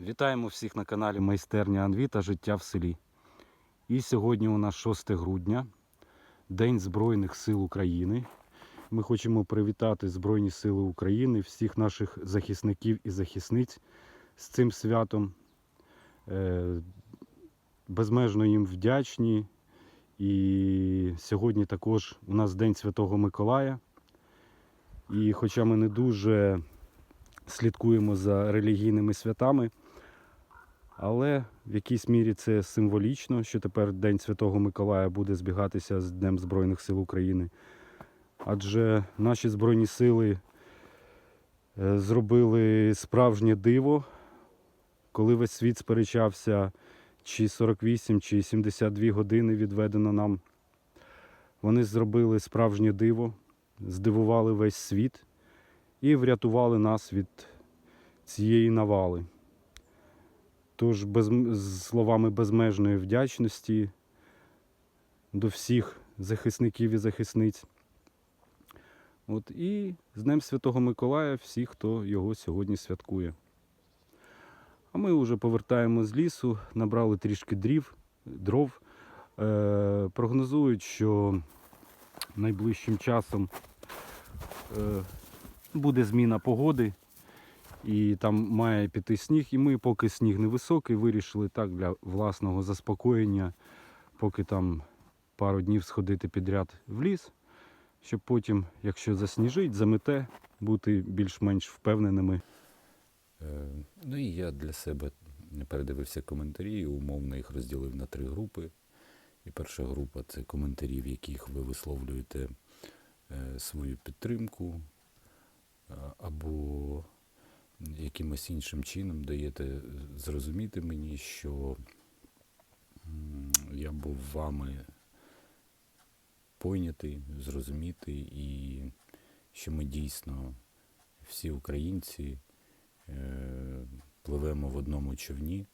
Вітаємо всіх на каналі Майстерня Анві та Життя в селі. І сьогодні у нас 6 грудня, День Збройних сил України. Ми хочемо привітати Збройні Сили України, всіх наших захисників і захисниць з цим святом. Е, Безмежно їм вдячні. І сьогодні також у нас День Святого Миколая. І хоча ми не дуже слідкуємо за релігійними святами, але в якійсь мірі це символічно, що тепер День Святого Миколая буде збігатися з Днем Збройних сил України. Адже наші Збройні сили е, зробили справжнє диво, коли весь світ сперечався, чи 48, чи 72 години відведено нам. Вони зробили справжнє диво, здивували весь світ і врятували нас від цієї навали. Тож без, словами безмежної вдячності до всіх захисників і захисниць. От і з Днем Святого Миколая всіх, хто його сьогодні святкує. А ми вже повертаємо з лісу, набрали трішки дрів, дров. Е, прогнозують, що найближчим часом е, буде зміна погоди, і там має піти сніг. І ми, поки сніг невисокий, вирішили так для власного заспокоєння, поки там пару днів сходити підряд в ліс, щоб потім, якщо засніжить, замете, бути більш-менш впевненими. Е, Ну і я для себе передивився коментарі умовно їх розділив на три групи. І перша група це коментарі, в яких ви висловлюєте е, свою підтримку або якимось іншим чином даєте зрозуміти мені, що я був вами пойнятий, зрозумітий, і що ми дійсно всі українці е, пливемо в одному човні.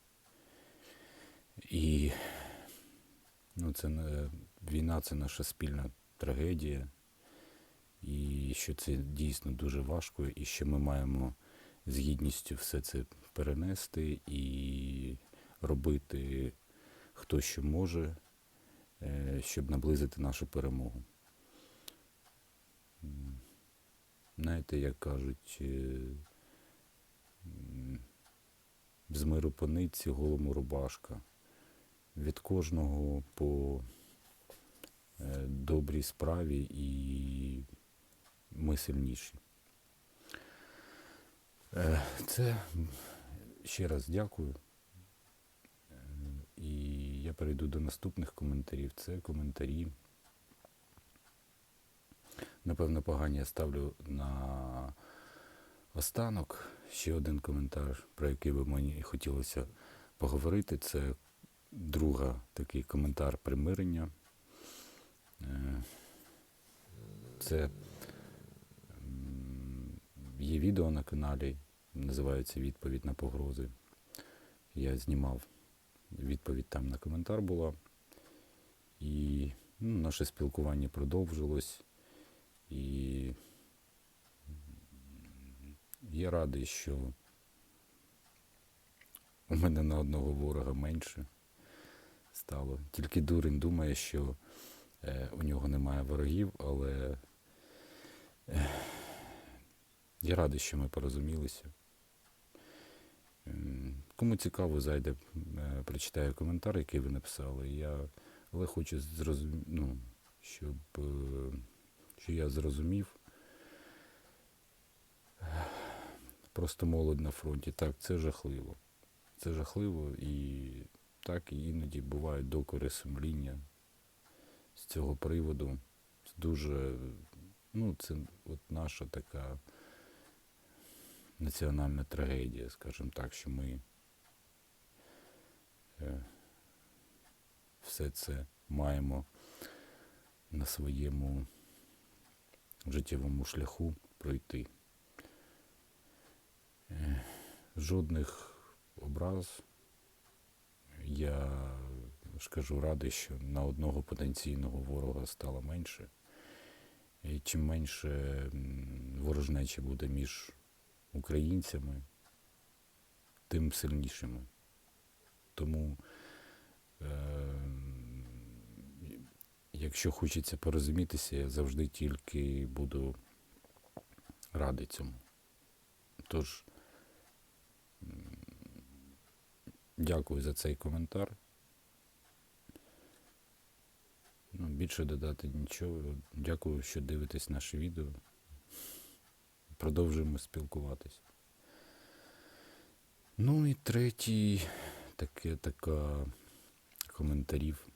І ну, це не, війна це наша спільна трагедія, і що це дійсно дуже важко, і що ми маємо з гідністю все це перенести і робити хто що може, е, щоб наблизити нашу перемогу. Знаєте, як кажуть, е, з миру по нитці, голому рубашка. Від кожного по е, добрій справі і ми сильніші. Е, Це ще раз дякую. Е, І я перейду до наступних коментарів. Це коментарі. Напевно, погані я ставлю на останок. Ще один коментар, про який би мені хотілося поговорити. Це друга такий коментар примирення. Е, Це є відео на каналі, називається Відповідь на погрози. Я знімав відповідь там на коментар була. І ну, наше спілкування продовжилось. І я радий, що у мене на одного ворога менше стало. Тільки дурень думає, що е, у нього немає ворогів, але е, я радий, що ми порозумілися. Кому цікаво, зайде, е, прочитає коментар, який ви написали. Я, але хочу зрозуміти, ну, щоб е, що я зрозумів. Просто молодь на фронті. Так, це жахливо. Це жахливо і так і іноді бувають докори сумління з цього приводу. Це дуже, ну, це от наша така національна трагедія, скажімо так, що ми е, все це маємо на своєму життєвому шляху пройти. Е, Жодних образ. Я ж кажу радий, що на одного потенційного ворога стало менше. І чим менше ворожнечі буде між українцями, тим сильнішими. Тому, е, якщо хочеться порозумітися, я завжди тільки буду радий цьому. Тож, дякую за цей коментар. Ну, більше додати нічого. Дякую, що дивитесь наше відео. Продовжуємо спілкуватись. Ну і третій таке така коментарів.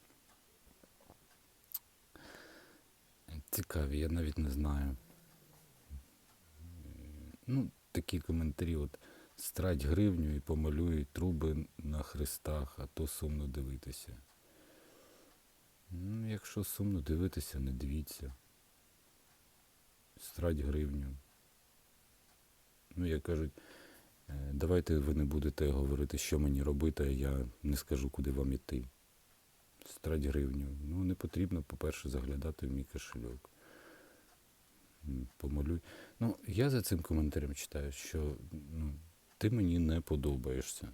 Цікаві, я навіть не знаю. Ну, такі коментарі, от страсть гривню і помалюй труби на хрестах, а то сумно дивитися. Ну, якщо сумно дивитися, не дивіться. Страсть гривню. Ну, як кажуть, е, давайте ви не будете говорити, що мені робити, а я не скажу, куди вам іти. Страсть гривню. Ну, не потрібно, по-перше, заглядати в мій кошельок. М, Помолюй. Ну, я за цим коментарем читаю, що ну, ти мені не подобаєшся.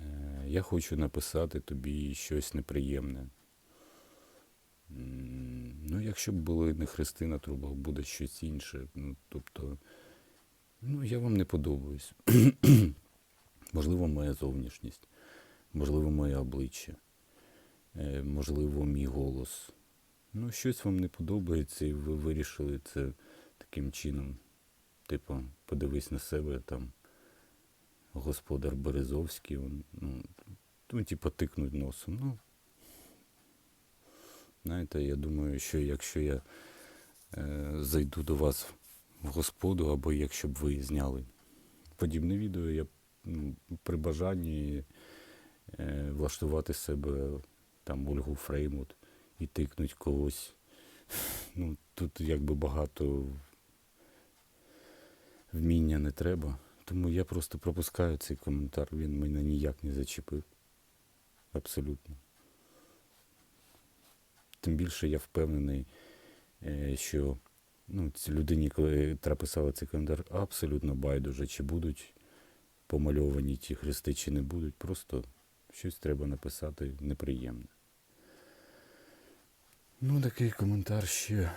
Е, Я хочу написати тобі щось неприємне. Ну, якщо б були не хрести на трубах, буде щось інше. Ну, тобто, ну, я вам не подобаюсь. можливо, моя зовнішність, можливо, моє обличчя, е, можливо, мій голос. Ну, щось вам не подобається, і ви вирішили це таким чином. Типу, подивись на себе там. Господар Березовський, он, ну, ну, типу, тикнуть носом. Ну, знаєте, я думаю, що якщо я е, зайду до вас в господу, або якщо б ви зняли подібне відео, я ну, при бажанні е, влаштувати себе там Ольгу Фреймут і тикнуть когось. Ну, тут якби багато вміння не треба. Тому я просто пропускаю цей коментар, він мене ніяк не зачепив. Абсолютно. Тим більше я впевнений, е, що ну, цій людині, коли писала цей коментар, абсолютно байдуже, чи будуть помальовані ті хрести, чи не будуть. Просто щось треба написати неприємне. Ну, такий коментар ще.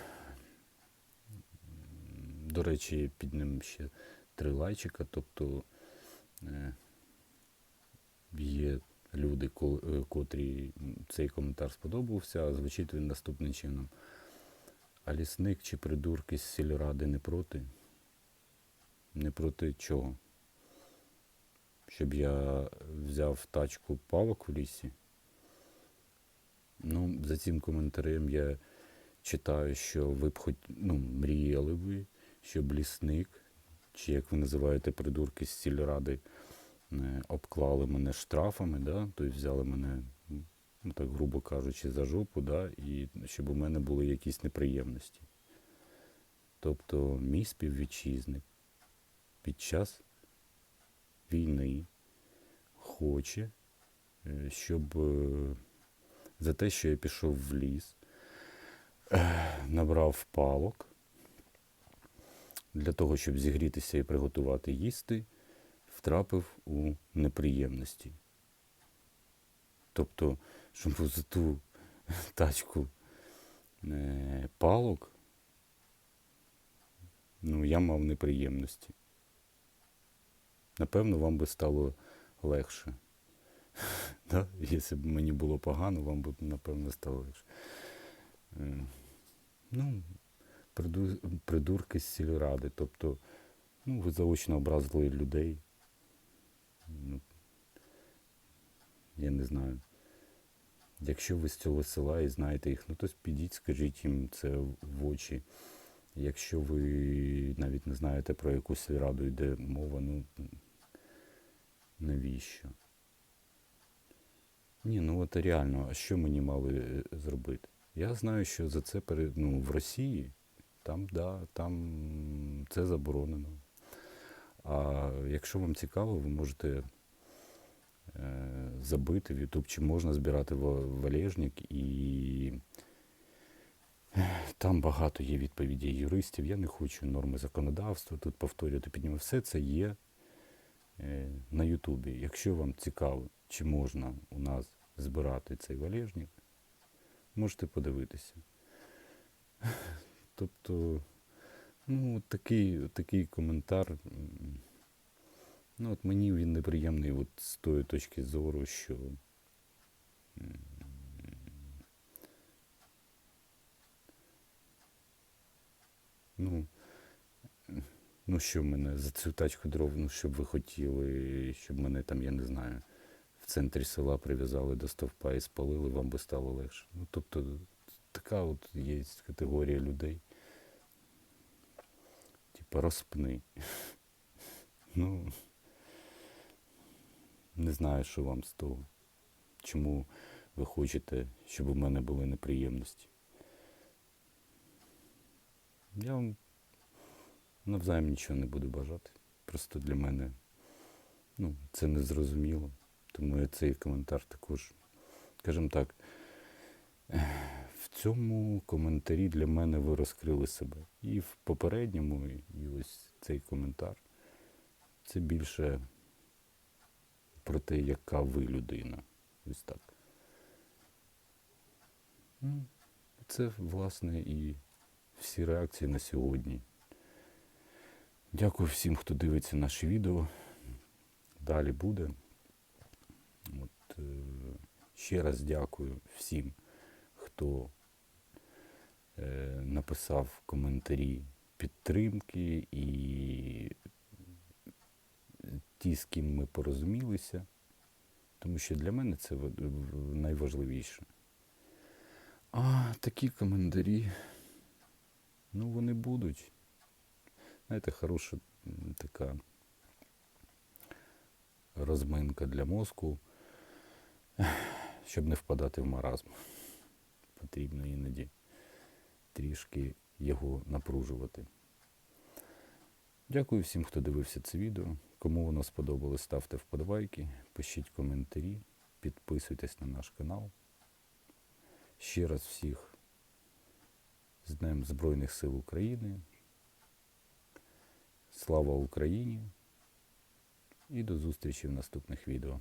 До речі, під ним ще три лайчика, тобто е, є люди, е, котрі цей коментар сподобався, а звучить він наступним чином. А лісник чи придурки з сільради не проти? Не проти чого? Щоб я взяв тачку палок в лісі? Ну, за цим коментарем я читаю, що ви б хоч ну, мріяли ви, щоб лісник, чи як ви називаєте придурки з сільради, е, обклали мене штрафами, да? тобто взяли мене, ну так грубо кажучи, за жопу, да? і щоб у мене були якісь неприємності. Тобто мій співвітчизник під час війни хоче, е, щоб е, за те, що я пішов в ліс, е, набрав палок для того, щоб зігрітися і приготувати їсти, втрапив у неприємності. Тобто, щоб за ту тачку е, палок, ну, я мав неприємності. Напевно, вам би стало легше. Да? Якщо б мені було погано, вам би, напевно, стало легше. Е, Ну, приду- придурки з сільради. Тобто, ну, ви заочно образили людей. Ну, я не знаю. Якщо ви з цього села і знаєте їх, ну то підіть, скажіть їм це в очі. Якщо ви навіть не знаєте, про яку сільраду йде мова, ну навіщо? Ні, ну от реально, а що мені мали е, зробити? Я знаю, що за це перед, ну, в Росії там, да, там це заборонено. А якщо вам цікаво, ви можете забити в YouTube, чи можна збирати валежник, і там багато є відповідей юристів. Я не хочу норми законодавства тут повторювати під ними. Все це є е, на Ютубі. Якщо вам цікаво, чи можна у нас збирати цей валежник, можете подивитися. Тобто, ну, такий, такий коментар. Ну, от мені він неприємний от з тої точки зору, що ну, ну що мене за цю тачку дров, ну що б ви хотіли, щоб мене там, я не знаю, в центрі села прив'язали до стовпа і спалили, вам би стало легше. Ну, тобто, така от є категорія людей. Типа розпни. Ну, не знаю, що вам з того. Чому ви хочете, щоб у мене були неприємності. Я вам навзаєм нічого не буду бажати. Просто для мене ну, це незрозуміло. Тому я цей коментар також, скажімо так, в цьому коментарі для мене ви розкрили себе. І в попередньому, і ось цей коментар. Це більше про те, яка ви людина. Ось так. Ну, Це, власне, і всі реакції на сьогодні. Дякую всім, хто дивиться наші відео. Далі буде. От, е, ще раз дякую всім, хто е, написав коментарі підтримки і ті, з ким ми порозумілися, тому що для мене це найважливіше. А такі коментарі, ну вони будуть. Знаєте, хороша така розминка для мозку, щоб не впадати в маразм. Потрібно іноді трішки його напружувати. Дякую всім, хто дивився це відео. Кому воно сподобалось, ставте вподобайки, пишіть коментарі, підписуйтесь на наш канал. Ще раз всіх з Днем Збройних сил України. Слава Україні! І до зустрічі в наступних відео.